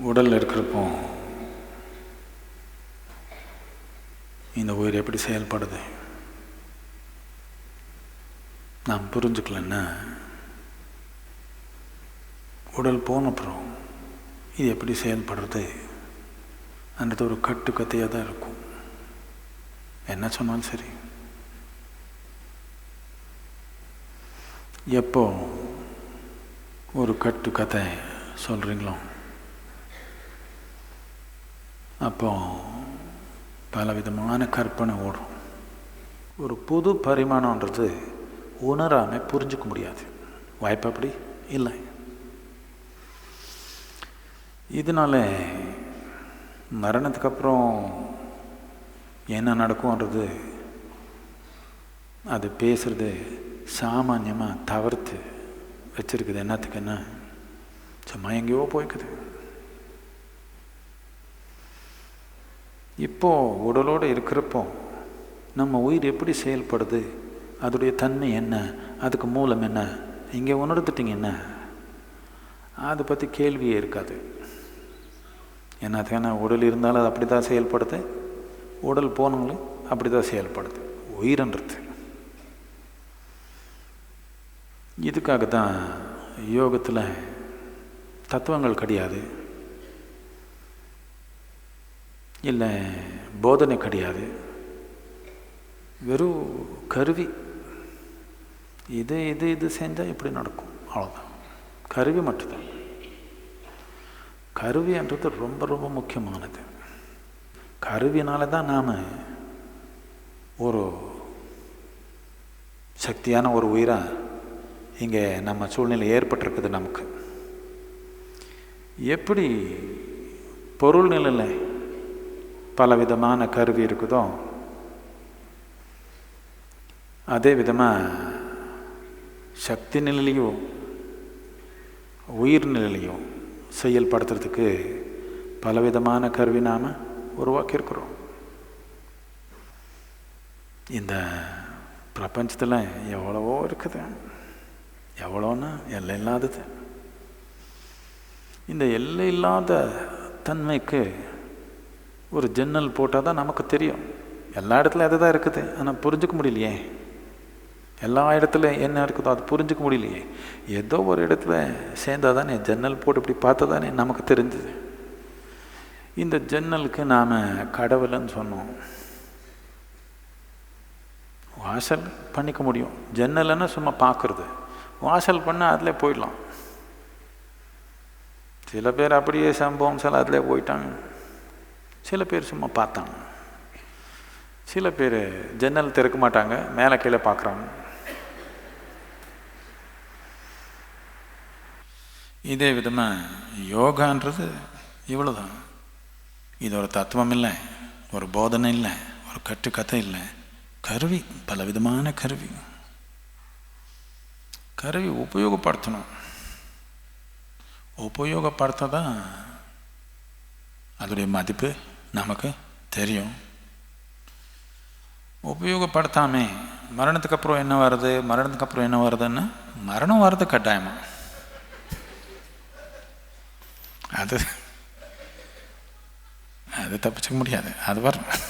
உடல் இருக்கிறப்போ இந்த உயிர் எப்படி செயல்படுது? நாம் புரிஞ்சுக்கலன்னா உடல் போன அப்புறம் இது எப்படி செயல்படுறது? அன்றது ஒரு கட்டு தான் இருக்கும். என்ன சொன்னாலும் சரி. எப்போ ஒரு கட்டு கதை சொல்கிறீங்களோ அப்போ பல விதமான கற்பனை ஓடும். ஒரு புது பரிமாணன்றது உணராமல் புரிஞ்சுக்க முடியாது. வாய்ப்பு அப்படி இல்லை. இதனால மரணத்துக்கு அப்புறம் என்ன நடக்கும்ன்றது அது பேசுறது சாமான்யமாக தவிர்த்து வச்சிருக்குது. என்னத்துக்கு என்ன? சும்மா எங்கேயோ போய்க்குது. இப்போது உடலோடு இருக்கிறப்போ நம்ம உயிர் எப்படி செயல்படுது? அதோடைய தன்மை என்ன? அதுக்கு மூலம் என்ன? இங்கே உணர்ந்துட்டீங்க என்ன? அதை பற்றி கேள்வியே இருக்காது. என்னத்துக்கான உடல் இருந்தாலும் அது அப்படி தான் செயல்படுது. உடல் போனவங்களும் அப்படி தான் செயல்படுது. உயிரன்றது. இதுக்காக தான் யோகத்தில் தத்துவங்கள் கிடையாது. இல்லை போதனை கிடையாது. வெறும் கருவி. இது இது இது செஞ்சால் இப்படி நடக்கும்? அவ்வளோதான் கருவி மட்டும்தான். கருவின்றது ரொம்ப ரொம்ப முக்கியமானது. கருவினால தான் நாம் ஒரு சக்தியான ஒரு உயிராக இங்கே நம்ம சூழ்நிலை ஏற்பட்டிருக்குது நமக்கு. எப்படி பொருள் நிலையில் பல விதமான கருவி இருக்குதோ அதே விதமாக சக்தி நிலையிலையும் உயிர் நிலையிலையும் செயல்படுத்துறதுக்கு பலவிதமான கருவி நாம் உருவாக்கியிருக்கிறோம். இந்த பிரபஞ்சத்தில் எவ்வளவோ இருக்குது. எவ்வளோன்னா எல்லை இல்லாதது. இந்த எல்லை இல்லாத தன்மைக்கு ஒரு ஜன்னல் போட்டால் தான் நமக்கு தெரியும். எல்லா இடத்துலையும் அது தான் இருக்குது. ஆனால் புரிஞ்சுக்க முடியலையே. எல்லா இடத்துல என்ன இருக்குதோ அது புரிஞ்சுக்க முடியலையே. ஏதோ ஒரு இடத்துல சேர்ந்தால் தானே ஜன்னல் போட்டு இப்படி பார்த்தா தானே நமக்கு தெரிஞ்சுது. இந்த ஜன்னலுக்கு நாம் கடவுள்னு சொன்னோம். வாசல் பண்ணிக்க முடியும். ஜன்னல்னா சும்மா பார்க்குறது. வாசல் பண்ணால் அதில் போயிடலாம். சில பேர் அப்படியே சம்பவம் சில அதில் போயிட்டாங்க. சில பேர் சும்மா பார்த்தாங்க சில பேர் ஜன்னல் திறக்க மாட்டாங்க மேலே கீழே பார்க்குறாங்க. இதே விதமாக யோகான்றது இவ்வளோதான் இது ஒரு தத்துவம் இல்லை ஒரு போதனை இல்லை ஒரு கட்டுக்கதை இல்லை. கருவி பல விதமான கருவி. கருவி உபயோகப்படுத்தணும். உபயோகப்படுத்த தான் அதோடைய மதிப்பு? நமக்கு தெரியும். உபயோகப்படுத்தாமே. மரணத்துக்கு அப்புறம் என்ன வருது? மரணத்துக்கு அப்புறம் என்ன வருதுன்னு? மரணம் வர்றது கட்டாயமா? அது அது தப்பிச்சுக்க முடியாது. அது வரணும்